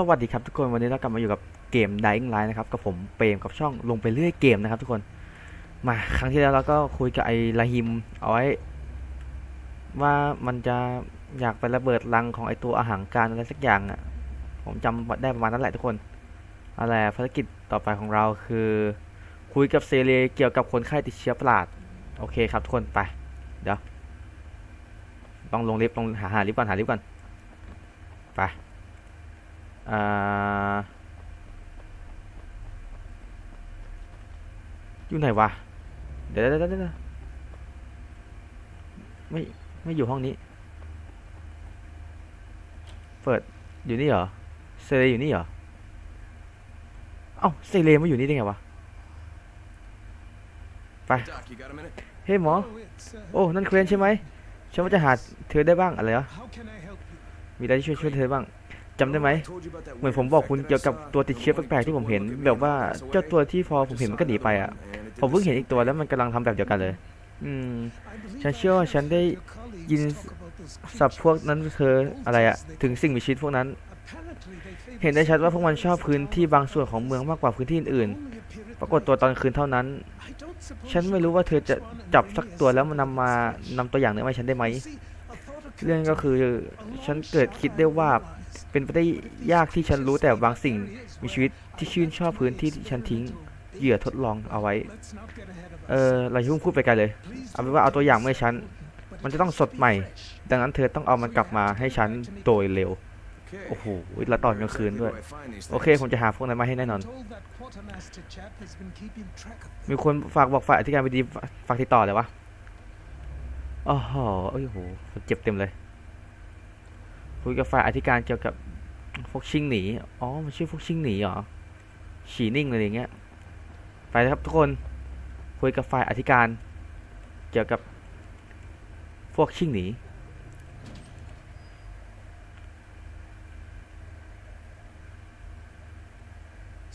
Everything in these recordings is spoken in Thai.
สวัสดีครับทุกคนวันนี้เรากลับมาอยู่กับเกม Dying Light นะครับกับผมเปรมกับช่องลงไปเรื่อยเกมนะครับทุกคนมาครั้งที่แล้วเราก็คุยกับไอ้ลาฮิมเอาไว้ว่ามันจะอยากไประเบิดรังของไอ้ตัวอาหารการอะไรสักอย่างอะผมจำได้ประมาณนั้นแหละทุกคนอะไรภารกิจต่อไปของเราคือ คุยกับเซเลเกี่ยวกับคนไข้ติดเชื้อประหลาดโอเคครับทุกคนไปเดี๋ยวต้องลงลิฟต์ลงหาหาลิฟต์ก่อนหาลิฟต์ก่อนไป อยู่ไหนวะ เดี๋ยวเดี๋ยวเดี๋ยวไม่ไม่อยู่ห้องนี้ เปิดอยู่นี่เหรอ เซเลอยู่นี่เหรอ เอ้าเซเลมาอยู่นี่ได้ไงวะ ไป เฮ้หมอ โอ้ นั่นเครนใช่ไหมฉันว่าจะหาเธอได้บ้างอะไรเหรอมีอะไรที่ช่วยช่วยเธอบ้าง จำได้ไหมเหมือนผมบอกคุณเกี่ยวกับตัวติดเชื้อแปลกๆที่ผมเห็น แบบว่าเจ้าตัวที่พอผมเห็นมันก็หนีไปอะผมเพิ่งเห็นอีกตัวแล้วมันกำลังทำแบบเดียวกันเลย อืม ฉันเชื่อว่าฉันได้ยินสับพวกนั้นเธออะไรอะถึงสิ่งมีชีวิตพวกนั้น เห็นได้ชัดว่าพวกมันชอบพื้นที่บางส่วนของเมืองมากกว่าพื้นที่อื่น ปรากฏตัวตอนคืนเท่านั้น ฉันไม่รู้ว่าเธอจะจับสักตัวแล้วมันนำมานำตัวอย่างเนื้อมาให้ฉันได้ไหม เรื่องก็คือฉันเกิดคิดได้ว่า เป็นไปได้ยากที่ฉันรู้แต่บางสิ่งมีชีวิตที่ชื่นชอบพื้นที่ที่ฉันทิ้งเหยื่อทดลองเอาไว้ เออเรายุ่งพูดไปไกลเลย เอาเป็นว่าเอาตัวอย่างมาให้ฉัน มันจะต้องสดใหม่ ดังนั้นเธอต้องเอามันกลับมาให้ฉันโดยเร็ว โอ้โหแล้วตอนกลางคืนด้วย โอเค ผมจะหาพวกนั้นมาให้แน่นอน มีคนฝากบอกฝ่ายอธิการบดีฝากติดต่อเลยวะอ้โหโอ้ยโห เจ็บเต็มเลย คุยกับฝ่ายอธิการเกี่ยวกับพวกชิงหนี อ๋อ มันชื่อพวกชิงหนีเหรอ ฉีนิ่งอะไรอย่างเงี้ย ไปครับทุกคน คุยกับฝ่ายอธิการ เกี่ยวกับพวกชิงหนี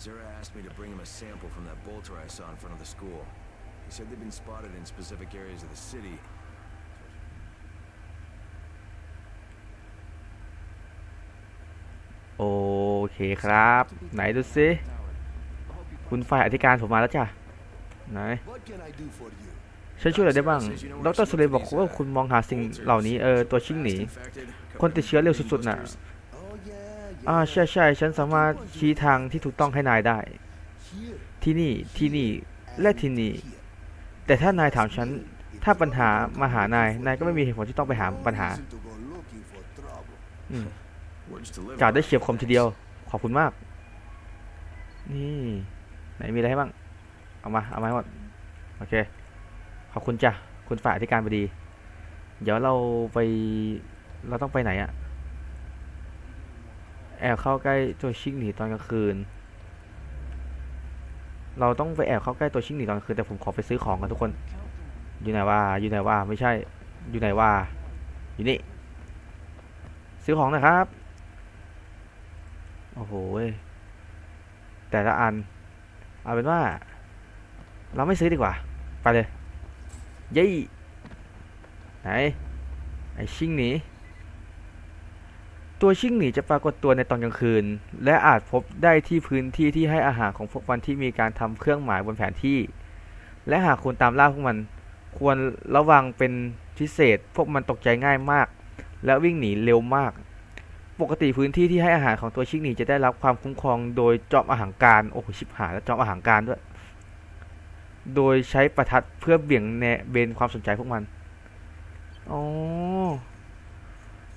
Zara asked me to bring him a sample from that bolter I saw in front of the school. He said they've been spotted in specific areas of the city. โอเคครับ ไหนดูซิคุณฝ่ายอธิการผมมาแล้วจ้ะไหนฉันช่วยอะไรได้บ้าง ดรสุเรย์บอกว่าคุณมองหาสิ่งเหล่านี้เออตัวชิงหนี คนติดเชื้อเร็วสุดๆน่ะ อ่าใช่ใช่ฉันสามารถชี้ทางที่ถูกต้องให้นายได้ ที่นี่ที่นี่และที่นี่ แต่ถ้านายถามฉัน ถ้าปัญหามาหานาย นายก็ไม่มีเหตุผลที่ต้องไปหาปัญหา to go looking for trouble. อืม Words to live กล่าได้เฉียบคมทีเดียว ขอบคุณมาก นี่ไหนมีอะไรให้บ้าง เอามา เอามาให้หมด โอเค ขอบคุณจ้ะ คุณฝ่ายอธิการบดี เดี๋ยวเราไป เราต้องไปไหนอะแอบเข้าใกล้ตัวชิงหนีตอนกลางคืน เราต้องไปแอบเข้าใกล้ตัวชิงหนีตอนกลางคืนแต่ผมขอไปซื้อของกันทุกคน อยู่ไหนว่า อยู่ไหนว่า ไม่ใช่ อยู่ไหนว่า อยู่นี่ ซื้อของนะครับ โอ้โหแต่ละอัน เอาเป็นว่า เราไม่ซื้อดีกว่า ไปเลย เย้ไหน ไอชิงหนีตัวชิงหนีจะปรากฏตัวในตอนกลางคืน และอาจพบได้ที่พื้นที่ที่ให้อาหารของพวกมันที่มีการทำเครื่องหมายบนแผนที่ และหากคุณตามล่าพวกมัน ควรระวังเป็นพิเศษ พวกมันตกใจง่ายมาก และวิ่งหนีเร็วมาก ปกติพื้นที่ที่ให้อาหารของตัวชิงหนีจะได้รับความคุ้มครองโดยจอมอาหารการโอ้โหชิบหายแล้วจอมอาหารการด้วย โดยใช้ประทัดเพื่อเบี่ยงแนเบนความสนใจพวกมันอ๋อ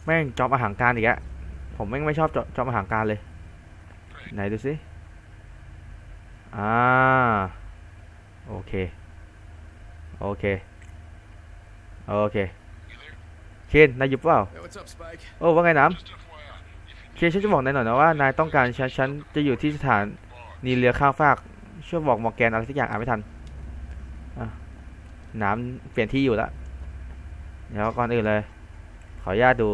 แม่งจอมอาหารการอีกแล้วผมแม่งไม่ชอบจอจอมอาหารการเลย ไหนดูสิอ่าโอเค โอเค โอเค เคนนายอยู่เปล่า Hey, what's up, Spike? โอ้ว่าไงน้ำ เคฉันจะบอกนายหน่อยนะว่านายต้องการฉันฉันจะอยู่ที่สถานนีเรือข้ามฟากช่วยบอกมอร์แกนอะไรสักอย่างอ่านไม่ทันน้ำเปลี่ยนที่อยู่แล้วเดี๋ยวก่อนอื่นเลย ขออนุญาตดู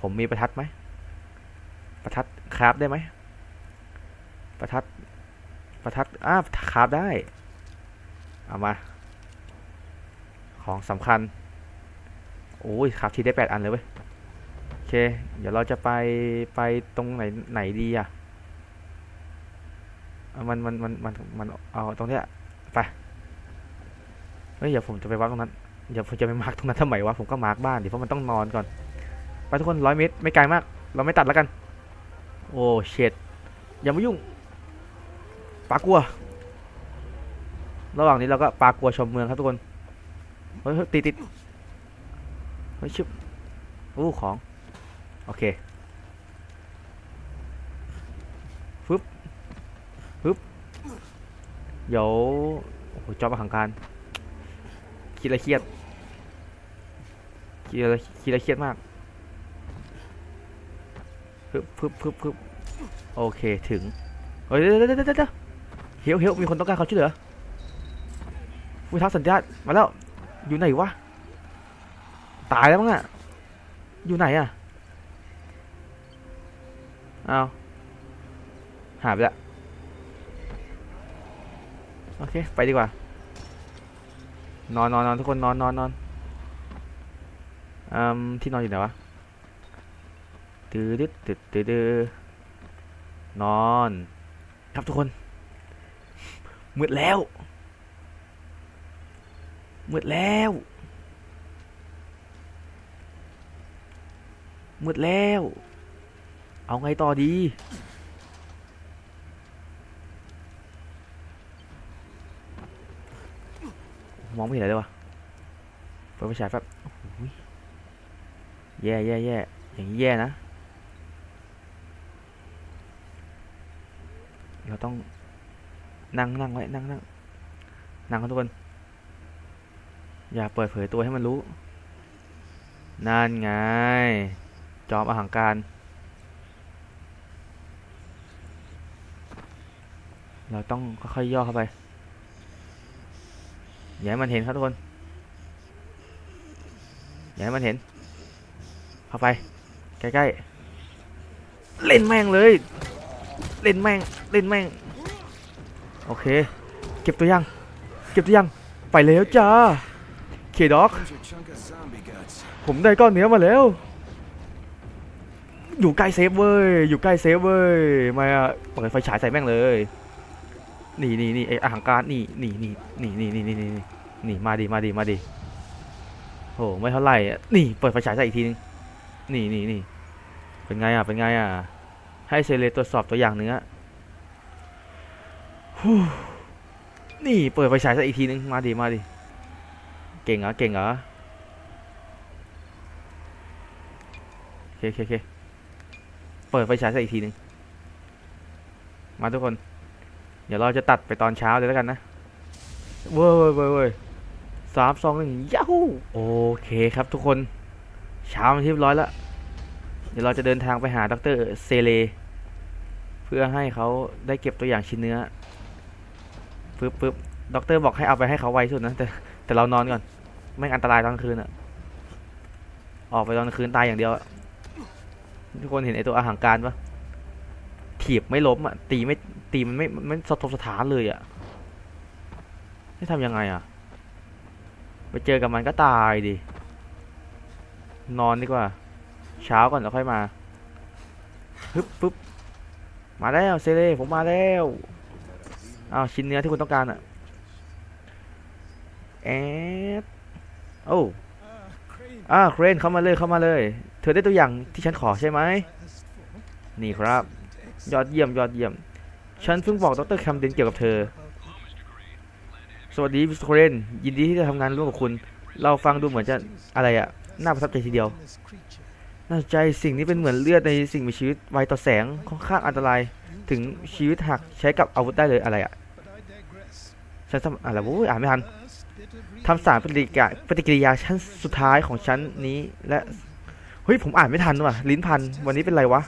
ผมมีประทัดไหมประทัดคราฟได้ไหมประทัดประทัดอ้าคราฟได้ เอามา ของสำคัญโอ้ยคราฟทีได้แปดอันเลยเว้ย เค เดี๋ยวเราจะไปไปตรงไหนไหนดีอะมันมันมันมันมันเอาตรงเนี้ยไปเฮ้ยเดี๋ยวผมจะไปวัดตรงนั้นเดี๋ยวผมจะไปมาร์กตรงนั้นทำไมวะผมก็มาร์กบ้านดิเพราะมันต้องนอนก่อน ไปทุกคนร้อยเมตรไม่ไกลมาก เราไม่ตัดแล้วกัน โอ้เช็ดอย่ามายุ่งปากลัว ระหว่างนี้เราก็ปากลัวชมเมืองครับทุกคนเฮ้ยเฮ้ยติดติดเฮ้ยชึบโอ้ของ โอเคฟึบฟึบเดี๋ยวโอ้โหจอบอาหังการคิดอะเครียดคิดอะคิดอะเครียดมากฟึบฟึบฟึบฟึบโอเคถึงเฮ้ยเดี๋ยวเดี๋ยวเดี๋ยวเฮียวเฮียวมีคนต้องการควาช่วยเหลือผู้ทักสัญญาณมาแล้วอยู่ไหนวะตายแล้วมั้งอะอยู่ไหนอะ เอาหายไปละ โอเค ไปดีกว่า นอนนอนนอนทุกคนนอนนอนนอนอืมที่นอนอยู่ไหนวะตืดดึดตึดตืดดืดนอน ครับทุกคน มืดแล้ว มืดแล้ว มืดแล้ว เอาไงต่อดีมองไม่เห็นอะไรเลยวะเปิดไฟฉายแป๊บแย่แย่แย่อย่างนี้แย่นะ เราต้องนั่งนั่งไว้นั่งนั่งนั่งครับทุกคน อย่าเปิดเผยตัวให้มันรู้ นั่นไง จอมอหังการ เราต้องค่อยๆย่อเข้าไปอย่าให้มันเห็นครับทุกคนอย่าให้มันเห็น เข้าไป ใกล้ๆ เล่นแม่งเลย เล่นแม่ง เล่นแม่ง โอเค เก็บตัวยัง เก็บตัวยัง ไปแล้วจ้า เคด็อก ผมได้ก้อนเนื้อมาแล้ว อยู่ใกล้เซฟเว้ย อยู่ใกล้เซฟเว้ย มาเปิดไฟฉายใส่แม่งเลย นี่นี่นี่ไออาหารการนี่นี่นี่นี่นี่นี่นี่นี่นี่นี่มาดิมาดิมาดิโหไม่เท่าไหร่นี่เปิดไฟฉายใส่อีกทีนึงนี่นี่นี่เป็นไงอะเป็นไงอะให้เซเลตรวจสอบตัวอย่างเนื้อฮู้นี่เปิดไฟฉายใส่อีกทีนึงมาดิมาดิเก่งเหรอเก่งเหรอโอเคโอเคโอเคเปิดไฟฉายใส่อีกทีหนึ่งมาทุกคน เดี๋ยวเราจะตัดไปตอนเช้าเลยแล้วกันนะเว้ยเว้ยเว้ยสามสองหนึ่งยาฮูโอเคครับทุกคน เช้ามาที่เรียบร้อยแล้วเดี๋ยวเราจะเดินทางไปหาดรเซเล เพื่อให้เขาได้เก็บตัวอย่างชิ้นเนื้อปึ๊บปึ๊บด็อกเตอร์บอกให้เอาไปให้เขาไวสุดนะ แต่แต่เรานอนก่อน ไม่อันตรายตอนคืนอะออกไปตอนคืนตายอย่างเดียวทุกคนเห็นไอตัวอาหารการปะ ถีบไม่ล้มอะตีไม่ตีมันไม่มันไม่สะทกสถานเลยอะให้ทำยังไงอะ ไปเจอกับมันก็ตายดิ นอนดีกว่า เช้าก่อนแล้วค่อยมาฮึบปึ๊บมาแล้วเซเล่ผมมาแล้วอ้าวชิ้นเนื้อที่คุณต้องการอะแอดโอ้อ่าเครนเข้ามาเลยเข้ามาเลย เธอได้ตัวอย่างที่ฉันขอใช่ไหมนี่ครับ ยอดเยี่ยมยอดเยี่ยม ฉันเพิ่งบอกดรแคมเดนเกี่ยวกับเธอ สวัสดีมิสเตรเรนยินดีที่จะทำงานร่วมกับคุณ เราฟังดูเหมือนจะอะไรอะน่าประทับใจทีเดียว น่าสนใจสิ่งนี้เป็นเหมือนเลือดในสิ่งมีชีวิตไวต่อแสงค่อนข้างอันตรายถึงชีวิตหากใช้กับอาวุธได้เลยอะไรอะฉันทำอะไรวะอุ๊ยอ่านไม่ทันทำสารปฏิกิริยาปฏิกิริยาชั้นสุดท้ายของชั้นนี้และเฮ้ยผมอ่านไม่ทันว่ะลิ้นพันวันนี้เป็นไรวะ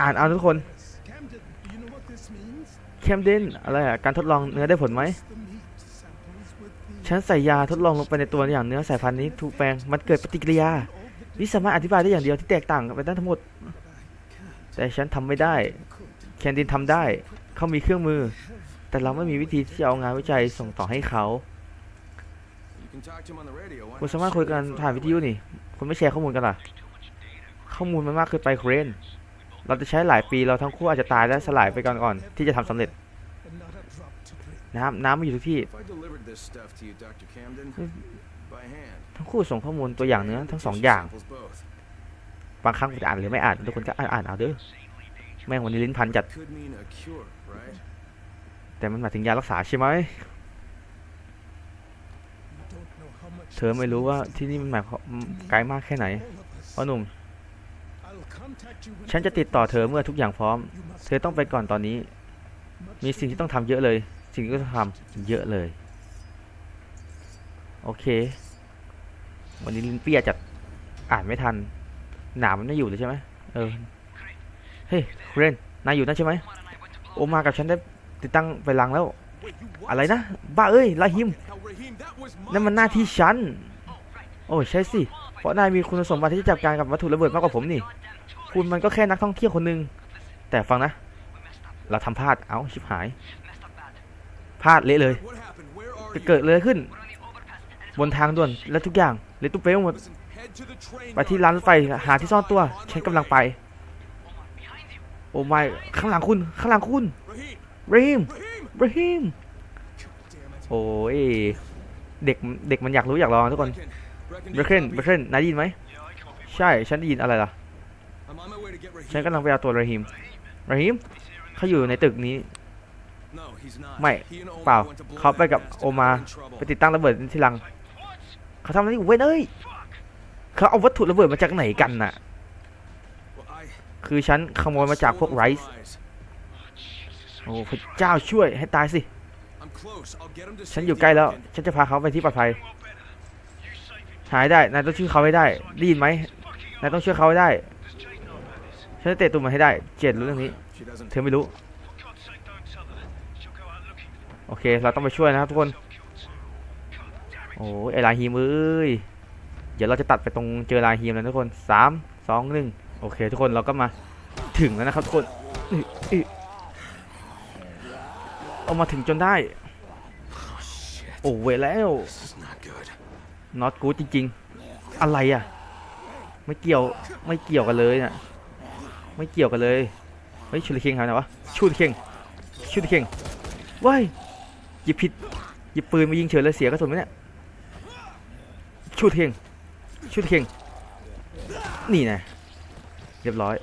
อ่านเอาทุกคน Camden, do you know what this means? แคมเดนอะไรอะการทดลองเนื้อได้ผลไหมฉันใส่ยาทดลองลงไปในตัวอย่างเนื้อสายพันธุ์นี้ถูกแปลงมันเกิดปฏิกิริยานี่สามารถอธิบายได้อย่างเดียวที่แตกต่างกันไปทั้งหมด แต่ฉันทำไม่ได้ แคนดินทำได้ เขามีเครื่องมือ แต่เราไม่มีวิธีที่จะเอางานวิจัยส่งต่อให้เขาคุณสามารถคุยกันผ่านวิทยุนี่ คุณไม่แชร์ข้อมูลกันล่ะ ข้อมูลมันมากเกินไปเครน เราจะใช้หลายปีเราทั้งคู่อาจจะตายและสลายไปก่อนก่อนที่จะทำสำเร็จ น้ำน้ำมันอยู่ทุกที่ ทั้งคู่ส่งข้อมูลตัวอย่างเนื้อทั้งสองอย่าง บางครั้งผมจะอ่านหรือไม่อ่านทุกคนก็อ่านอ่านเอาเด้อแม่งวันนี้ลิ้นพันจัด แต่มันหมายถึงยารักษาใช่ไหมเธอไม่รู้ว่าที่นี่มันหมายความไกลมากแค่ไหนพ่อหนุ่ม ฉันจะติดต่อเธอเมื่อทุกอย่างพร้อม เธอต้องไปก่อนตอนนี้ มีสิ่งที่ต้องทำเยอะเลย สิ่งที่ต้องทำเยอะเลย โอเค วันนี้ลินเปียจัดอ่านไม่ทัน หนามมันไม่อยู่เลยใช่ไหมเออ เฮ้ยเรนนายอยู่นั่นใช่ไหม โอมากับฉันได้ติดตั้งไปลังแล้ว อะไรนะ บ้าเอ้ยลาฮิม นั่นมันหน้าที่ฉัน โอ้ใช่สิ เพราะนายมีคุณสมบัติที่จะจัดการกับวัตถุระเบิดมากกว่าผมนี่ คุณมันก็แค่นักท่องเที่ยวคนหนึ่งแต่ฟังนะ เราทำพลาด เอ้าชิบหาย พลาดเละเลยจะเกิดเลยขึ้น บนทางด่วนและทุกอย่างเลยตุ้เป้หมด ไปที่ร้านรถไฟหาที่ซ่อนตัว ฉันกำลังไป โอ้ไม่ข้างหลังคุณ ข้างหลังคุณบราฮิมบราฮิมโอ้ย เด็ก เด็กมันอยากรู้อยากลองทุกคนเบรเคนเบรเคนนายได้ยินไหม ใช่ ฉันได้ยินอะไรล่ะ ฉันกำลังไปเอาตัวราฮิมราฮิมเขาอยู่ในตึกนี้ No, he's not. ไม่ He and Omar เปล่า went to blow เขาไป that กับ nest โอ and มา got in trouble. ไปติดตั้งระเบิดที่ลัง เขาทำอะไรอยู่เว้ยเอ้ย เขาเอาวัตถุระเบิดมาจากไหนกันน่ะ Well, I คือฉันขโมยมาจากพวก stole ไร them ซ์ from Rise. โอ้พระเจ้าช่วยให้ตายสิ I'm close. I'll get him to ฉันอยู่ safety, ใกล้แล้ว Brecken. ฉันจะพาเขาไปที่ปลอดภัย หายได้ นายต้องช่วยเขาให้ได้ได้ยินไหมนายต้องช่วยเขาให้ได้ ฉันจะเตะตัวมันให้ได้ เจ็ดรู้เรื่องนี้ เธอไม่รู้ โอเค เราต้องไปช่วยนะครับทุกคน โอ้ยไอลาฮีมเอ้ย เดี๋ยวเราจะตัดไปตรงเจอลาฮีมแล้วทุกคนสามสองหนึ่งโอเค ทุกคนเราก็มาถึงแล้วนะครับทุกคนอื้ออเอามาถึงจนได้ โอ้เวยแล้ว This is not good. จริง ๆ อะไรอะ ไม่เกี่ยว ไม่เกี่ยวกันเลยน่ะ ไม่เกี่ยวกันเลยเฮ้ยชูริเคิงหายไปไหนวะชูริเคิงชูริเคิงว้ายหยิบผิดหยิบปืนมายิงเฉยเลยเสียกระสุนไหมเนี่ยชูริเคิงชูริเคิงนี่นะเรียบร้อย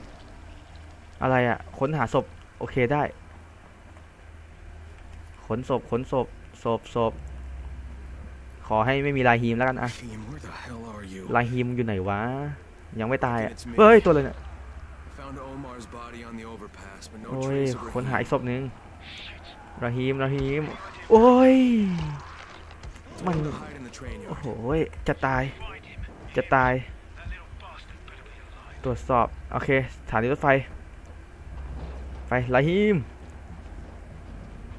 อะไรอะค้นหาศพโอเคได้ ขนศพขนศพศพศพขอให้ไม่มีลายฮีมแล้วกันอะ Raheem, where the hell are you? ลายฮีมอยู่ไหนวะยังไม่ตายอะ It's me. เฮ้ยตัวเลยเนี่ย Found Omar's body on the overpass, but no โอ้ย trace of ค้นหา Raheem. อีกศพหนึ่งราฮีมราฮีม โอ้ย มัน Hide in the train โอ้ yard. โหยจะตาย จะตาย ตรวจสอบ โอเค สถานีรถไฟ ไปราฮีม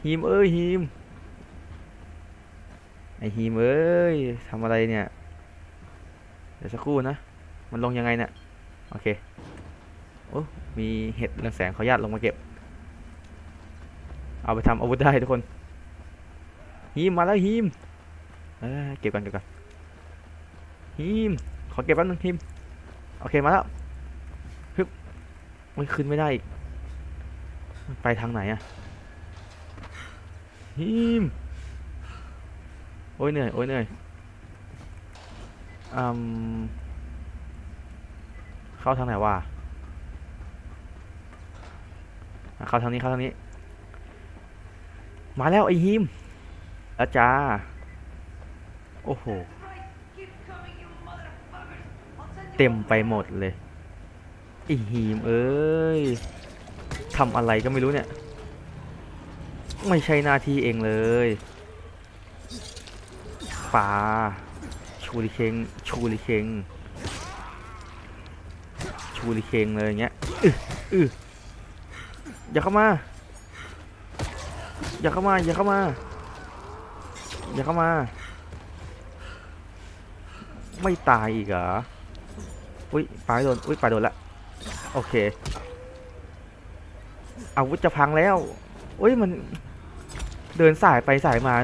ฮีมเอ้ยฮีมไอฮีมเอ้ยทำอะไรเนี่ย เดี๋ยวสักครู่นะ มันลงยังไงเนี่ย โอเคโอ้มีเห็ดเรืองแสงขอญาตลงมาเก็บ เอาไปทำอาวุธได้ทุกคนฮีมมาแล้วฮีมเอ้ยเก็บก่อนเก็บก่อนฮีมขอเก็บแป๊บนึงฮีมโอเคมาแล้วฮึบไม่ขึ้นไม่ได้อีกไปทางไหนอะฮีมโอ้ยเหนื่อยโอ้ยเหนื่อยอืมเข้าทางไหนวะอะ เข้าทางนี้เข้าทางนี้ มาแล้วไอ้ฮิมอาจาโอ้โห เต็มไปหมดเลยไอ้ฮีมเอ้ยทำอะไรก็ไม่รู้เนี่ย ไม่ใช่หน้าที่เองเลยปลาชูริเคงชูริเคงชูริเคงเลยอย่างเงี้ยอืออือ อย่าเข้ามา อย่าเข้ามา อย่าเข้ามา อย่าเข้ามา ไม่ตายอีกเหรอ อุ้ยปลาโดน อุ้ยปลาโดนละ โอเค อาวุธจะพังแล้ว อุ้ยมัน เดินสายไปสายมา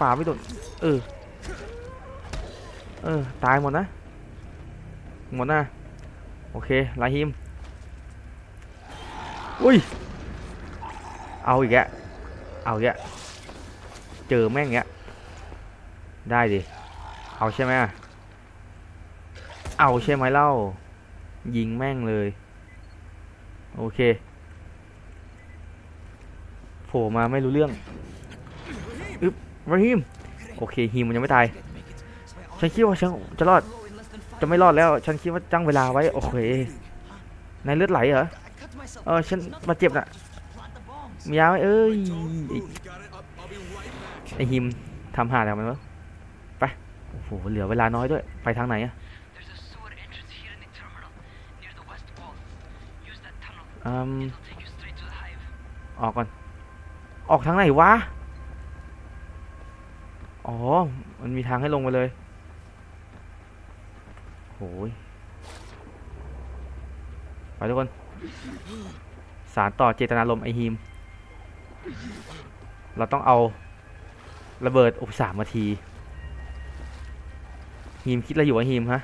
ปลาไม่โดน เออ เออ ตายหมดนะ หมดนะ โอเคลาฮิมอุ้ย เอาอีกแกะเอาอีกแกะเจอแม่งเงี้ย ได้ดิ เอาใช่ไหมเอาใช่ไหมเล่า ยิงแม่งเลย โอเค โผล่มาไม่รู้เรื่อง อึ๊บราฮิม โอเคฮิมมันยังไม่ตาย ฉันคิดว่าฉันจะรอด จะไม่รอดแล้ว ฉันคิดว่าจ้างเวลาไว้ โอเคนายเลือดไหลเหรอ เออ ฉันบาดเจ็บน่ะ มียาไหมเอ้ยไอฮิมทำหาแล้วมันวะไปโอ้โหเหลือเวลาน้อยด้วย ไปทางไหนอะอืมออกก่อน ออกทางไหนวะ อ๋อ มันมีทางให้ลงไปเลยโหยไปทุกคน สารต่อเจตนารมไอฮิม เราต้องเอาระเบิดอุปสามนาทีฮิมคิดอะไรอยู่วะฮิมฮะ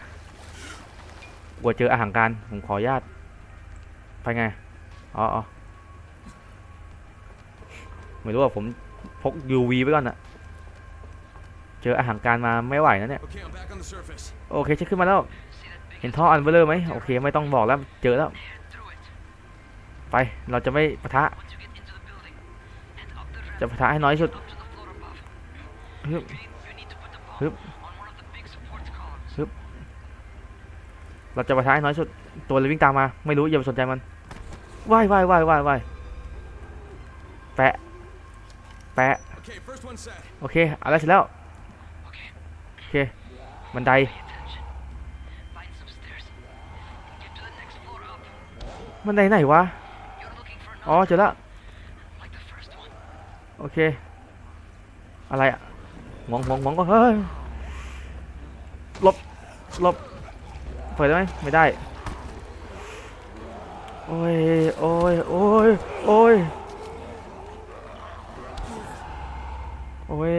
กลัวเจออาหารการผมขออนุญาตไปไง อ๋ออ๋อไม่รู้ว่าผมพก UV ไว้ก่อนอะเจออาหารการมาไม่ไหวนะเนี่ย Okay, I'm back on the surface. โอเคฉันขึ้นมาแล้ว See that big เห็นท่ออันเบลเลอร์ไหมโอเค ไม่ต้องบอกแล้ว เจอแล้ว head through it. ไป เราจะไม่ปะทะ จะปะทะให้น้อยสุดฮึบฮึบฮึบเราจะปะทะให้น้อยสุด ตัวเลยวิ่งตามมา ไม่รู้อย่าไปสนใจมันว่ายว่ายว่ายว่ายว่ายแปะ แปะ โอเค อะไรเสร็จแล้ว โอเค บันได บันไดไหนวะ อ๋อ เจอแล้ว โอเค อะไรอะมองมองมองก็เฮ้ยลบลบเปิดได้ไหมไม่ได้ โอ้ยโอ้ยโอ้ยโอ้ยโอ้ย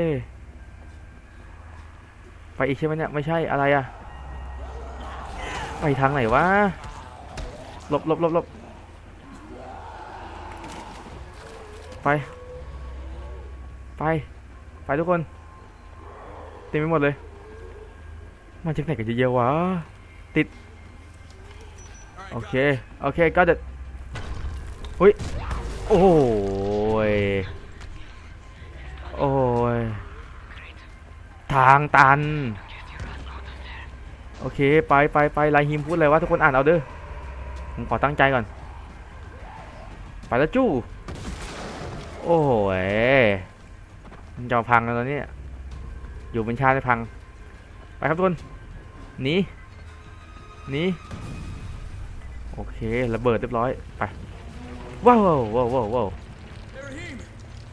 ไปอีกใช่ไหมเนี่ยไม่ใช่อะไรอะไปทางไหนวะหลบหลบหลบหลบไป ไป ไปทุกคนเต็มไปหมดเลย มาจากไหนกันเยอะๆวะ All right, โอเค โอเค ก็เด็ดอุ้ยโอ้ย โอ้ย ทางตัน โอเค ไปไปไปลายฮิมพูดอะไรวะทุกคนอ่านเอาเด้อ ผมขอตั้งใจก่อน ไปแล้วจู้ โอ้ย มันจะพังแล้วตอนนี้ อยู่บนชาติพัง ไปครับทุกคนหนีหนีโอเค ระเบิดเรียบร้อย ไป ว้าวว้าวว้าวว้าว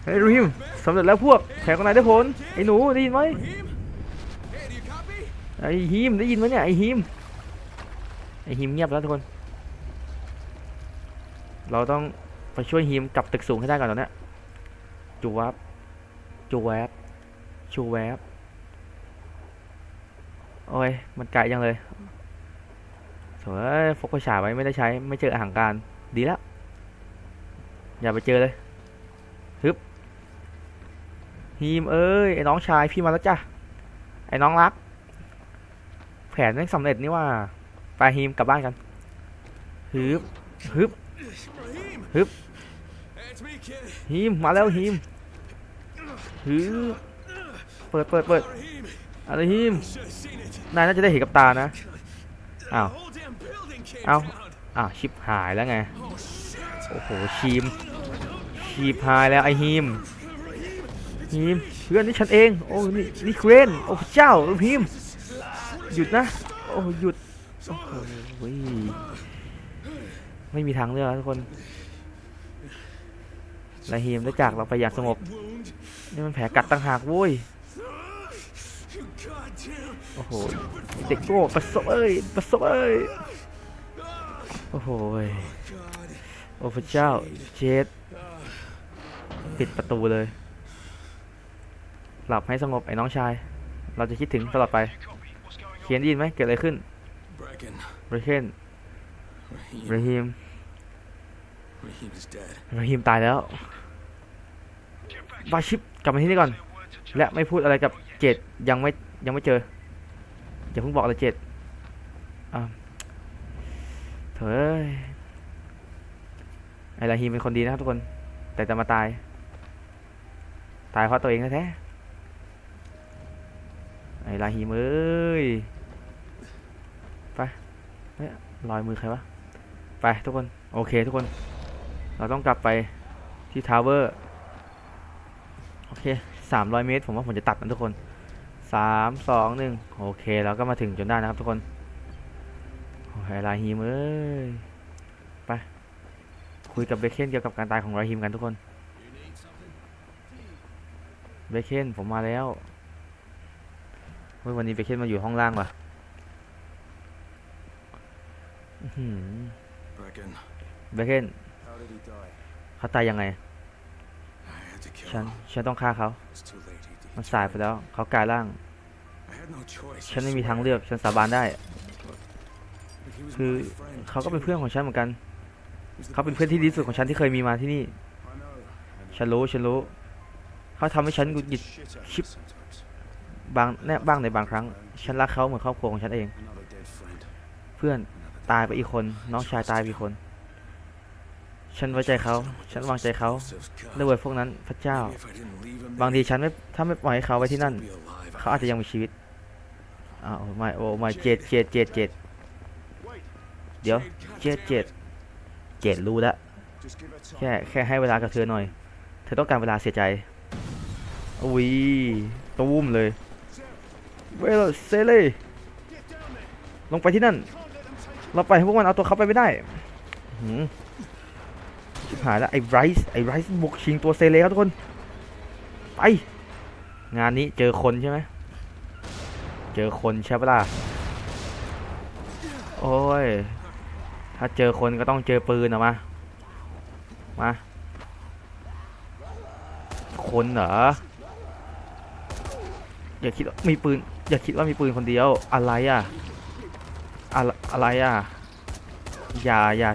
เฮ้ยรูฮิมสำเร็จแล้วพวกแของนายได้ผล ไอ้หนูได้ยินไหมไอ้ฮิมได้ยินไหมเนี่ย ไอ้ฮิม ไอ้ฮิมเงียบแล้วทุกคน เราต้องไปช่วยฮิมกลับตึกสูงให้ได้ก่อนตอนเนี้ยจูวับ จูแวบชูแวบโอ้ย มันไกลจังเลยโถ่เอ้ยฟกประชาไว้ไม่ได้ใช้ ไม่เจออาหารการ ดีแล้ว อย่าไปเจอเลยฮึบฮีมเอ้ย ไอ้น้องชายพี่มาแล้วจ้ะ ไอ้น้องรัก แผนนั้นสำเร็จนี่ว่า ไปฮีมกลับบ้านกันฮึบฮึบ Raheem. Hup. Hey, it's me, kid. ฮีม มาแล้วฮีม ฮึเปิดเปิดเปิดอะไรฮีมนายน่าจะได้เห็นกับตานะ The Ow. whole damn building came Ow. down. อ้าวชิปหายแล้วไงโอ้โหชีมชีพหายแล้วไอฮีมฮีมเพื่อนนี่ฉันเองโอ้นี่นี่เครนโอ้เจ้าฮีมหยุดนะโอ้หยุดโอ้โหไม่มีทางเลือกทุกคนไลฮีมได้จากเราไปอย่างสงบ นี่มันแผลกัดต่างหากโว้ย You goddamn. โอ้โหเด็กโง่ประสบเอ้ยประสบเอ้ยโอ้โหย God. โอ้พระเจ้าเจดปิดประตูเลย หลับให้สงบไอ้น้องชาย เราจะคิดถึงตลอดไป เขียนได้ยินไหมเกิดอะไรขึ้น Bracken. บริเคน Raheem. ราฮิม Raheem is dead. ราฮิมตายแล้ว บาชิปกลับมาที่นี่ก่อน และไม่พูดอะไรกับเจดยังไม่ยังไม่เจออย่าเพิ่งบอกอะไรเจดอ่าเถอะเอ้ยไอราฮิมเป็นคนดีนะครับทุกคน แต่จะมาตาย ตายเพราะตัวเองแท้ๆไอราฮิมเอ้ยไปเฮ้ยรอยมือใครวะไปทุกคน โอเคทุกคน เราต้องกลับไปที่ทาวเวอร์ อเคสามร้อยเมตร ผมว่าผมจะตัดมันทุกคนสามสองหนึ่งโอเคเราก็มาถึงจนได้นะครับทุกคนโอ้ยราฮิมเอ้ยไปคุยกับเบคเคนเกี่ยวกับการตายของราฮิมกันทุกคนเบคเคนผมมาแล้วเฮ้ยวันนี้เบคเคนมาอยู่ห้องล่างว่ะอื้อหือ Brecken, เบคเคน how did he die? เขาตายยังไง I had to kill ฉัน him. ฉันต้องฆ่าเขา It's too late. He, he มันสายไปแล้ว เขากลายร่าง I had no choice. ฉัน I ไม่มี swear. ทางเลือก ฉันสาบานได้ But he was คือ my friend, เขาก็เป็น too. เพื่อนของฉันเหมือนกัน He was the เขาเป็น best เพื่อนที่ดีที่สุด friend. ของฉันที่เคยมีมาที่นี่ I know. And ฉันรู้ ฉันรู้ เขาทำให้ฉันหงุดหงิด shit out of Ship. me sometimes. บางแน่บ้างในบางครั้ง ฉันรักเขาเหมือนครอบครัวของฉันเอง Another dead friend. เพื่อน Another ตายไปอีกคน น้องชายตายไปอีกคน ฉันไว้ใจเขา ฉันวางใจเขาด้วยเวทพวกนั้นพระเจ้า บางทีฉันไม่ถ้าไม่ปล่อยให้เขาไว้ที่นั่น เขาอาจจะยังมีชีวิตอ้าวไม่โอ้ไม่เจ็ดเจ็ดเจ็ดเจ็ดเดี๋ยวเจ็ดเจ็ดเจ็ดรู้ล้ว Just give it time. แค่แค่ให้เวลากับเธอหน่อย เธอต้องการเวลาเสียใจอุ้ยตุ้มเลยเวลเซเล่ลงไปที่นั่น เราไปให้พวกมันเอาตัวเขาไปไม่ได้หืม ชิบหายแล้วไอ้ไรซ์ไอ้ไรซ์บุกชิงตัวเซเล่ครับทุกคน ไป งานนี้เจอคนใช่ไหม เจอคนใช่ปะล่ะ โอ้ย ถ้าเจอคนก็ต้องเจอปืนอะมา มา คนเหรอ อย่าคิดว่ามีปืน อย่าคิดว่ามีปืนคนเดียว อะไรอะ อะไรอะไรอะ อย่าอย่า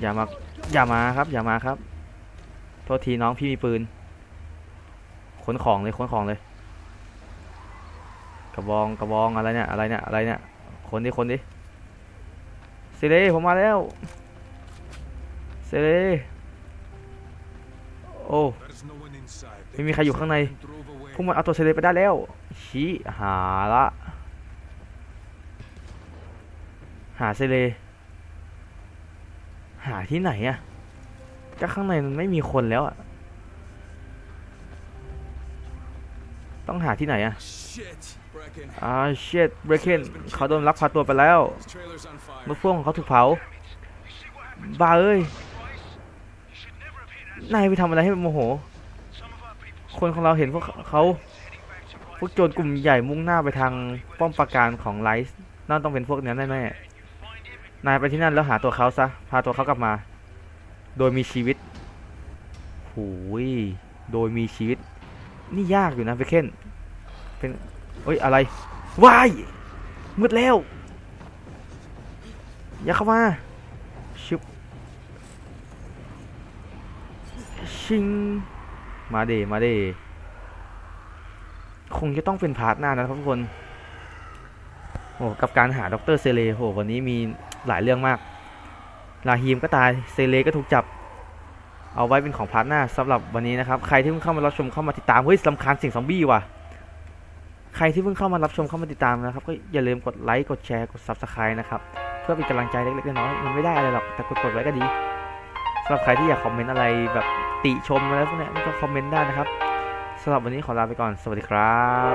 อย่ามา อย่ามาครับ อย่ามาครับ โทษทีน้องพี่มีปืน ขนของเลยขนของเลย กระบองกระบองอะไรเนี่ย อะไรเนี่ย อะไรเนี่ย คนดิคนดิสิเลผมมาแล้วเซเลโอ้ไม่มีใครอยู่ข้างใน พวกมันเอาตัวเซเลไปได้แล้ว ชี้หาละ หาเซเลาที่ไหนอะก็ข้างในมันไม่มีคนแล้วอะต้องหาที่ไหนอะ Shit, Brecken. อ่าเชดเบรเคนเขาโดนลักพาตัวไปแล้ว His trailer's on fire. รถพ่วงของเขาถูกเผาบ้าเอ้ยนายไปทำอะไรให้มันโมโห คนของเราเห็นพวกเขาพวกโจรกลุ่มใหญ่มุ่งหน้าไปทางป้อมปราการของไลซ์นั่นต้องเป็นพวกนั้นแน่ๆ นายไปที่นั่นแล้วหาตัวเขาซะ พาตัวเขากลับมา โดยมีชีวิตหูยโดยมีชีวิต นี่ยากอยู่นะเบเคนเป็นเอ้ยอะไรวายมืดแล้ว อย่าเข้ามาชุบชิง มาเดมาเดคงจะต้องเป็นพาร์ทหน้านะครับทุกคนโอ้กับการหาดรเซเลโหวันนี้มี หลายเรื่องมาก ลาฮีมก็ตาย เซเลก็ถูกจับ เอาไว้เป็นของพาร์ทหน้าสำหรับวันนี้นะครับ ใครที่เพิ่งเข้ามารับชมเข้ามาติดตาม เฮ้ยลำคาญเสียงซอมบี้ว่ะ ใครที่เพิ่งเข้ามารับชมเข้ามาติดตามนะครับ ก็อย่าลืมกดไลค์ กดแชร์ กด Subscribe นะครับ เพื่อเป็นกำลังใจเล็กๆน้อยๆมันไม่ได้อะไรหรอก แต่กดกดไว้ก็ดีสำหรับใครที่อยากคอมเมนต์อะไรแบบติชมอะไรพวกนี้ก็คอมเมนต์ได้นะครับสำหรับวันนี้ขอลาไปก่อน สวัสดีครับ